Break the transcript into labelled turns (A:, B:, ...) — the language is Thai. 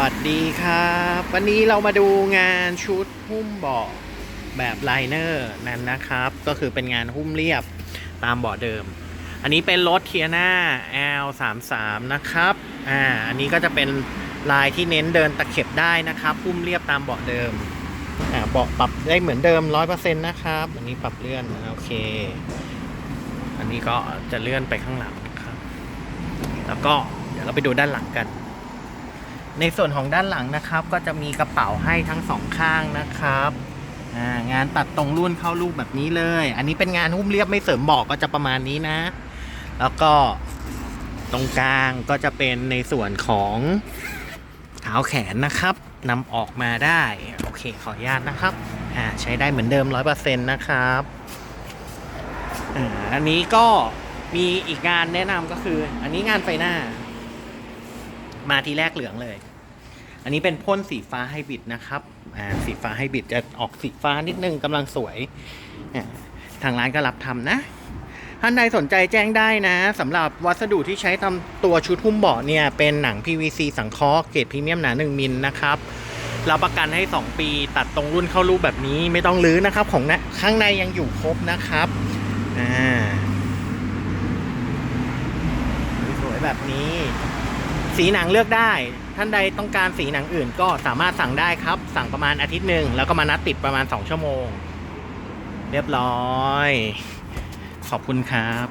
A: วัสดีครับ วันนี้เรามาดูงานชุดหุ้มเบาะแบบไลเนอร์นั้นนะครับ ก็คือเป็นงานหุ้มเรียบตามเบาะเดิม อันนี้เป็นรถเทียนา L33 นะครับอ่าอันนี้ก็จะเป็นลายที่เน้นเดินตะเข็บได้นะครับหุ้มเรียบตามเบาะเดิมอ่าเบาะปรับได้เหมือนเดิม 100%นะครับ อันนี้ปรับเลื่อนโอเค อันนี้ก็จะเลื่อนไปข้างหลังครับ แล้วก็เดี๋ยวเราไปดูด้านหลังกัน ในส่วนของด้านหลังนะครับ ก็จะมีกระเป๋าให้ทั้งสองข้างนะครับงานตัดตรงรุ่นเข้ารูปแบบนี้เลย อันนี้เป็นงานหุ้มเรียบไม่เสริมบอกก็จะประมาณนี้นะ แล้วก็ตรงกลางก็จะเป็นในส่วนของเท้าแขนนะครับนำออกมาได้ โอเคขออนุญาตนะครับใช้ได้เหมือนเดิม 100%นะครับออันนี้ก็มีอีกงานแนะนำก็คือ อันนี้งานไฟหน้า มาทีแรกเหลืองเลย อันนี้เป็นพ่นสีฟ้าไฮบริดนะครับอ่าสีฟ้าไฮบริดจะออกสีฟ้านิดนึงกำลังสวยทางร้านก็รับทำนะท่านใดสนใจแจ้งได้นะสำหรับวัสดุที่ใช้ทำตัวชุดหุ้มเบาะเนี่ย เป็นหนัง PVC สังเคราะห์เกรดพรีเมียมหนา 1 มิลนะครับรับประกันให้ 2 ปีตัดตรงรุ่นเข้ารูปแบบนี้ไม่ต้องลื้อนะครับ ของนะข้างในยังอยู่ครบนะครับอ่าสวยแบบนี้ สีหนังเลือกได้ ท่านใดต้องการสีหนังอื่นก็สามารถสั่งได้ครับ สั่งประมาณอาทิตย์หนึ่งแล้วก็มานัดติดประมาณ 2 ชั่วโมง เรียบร้อย ขอบคุณครับ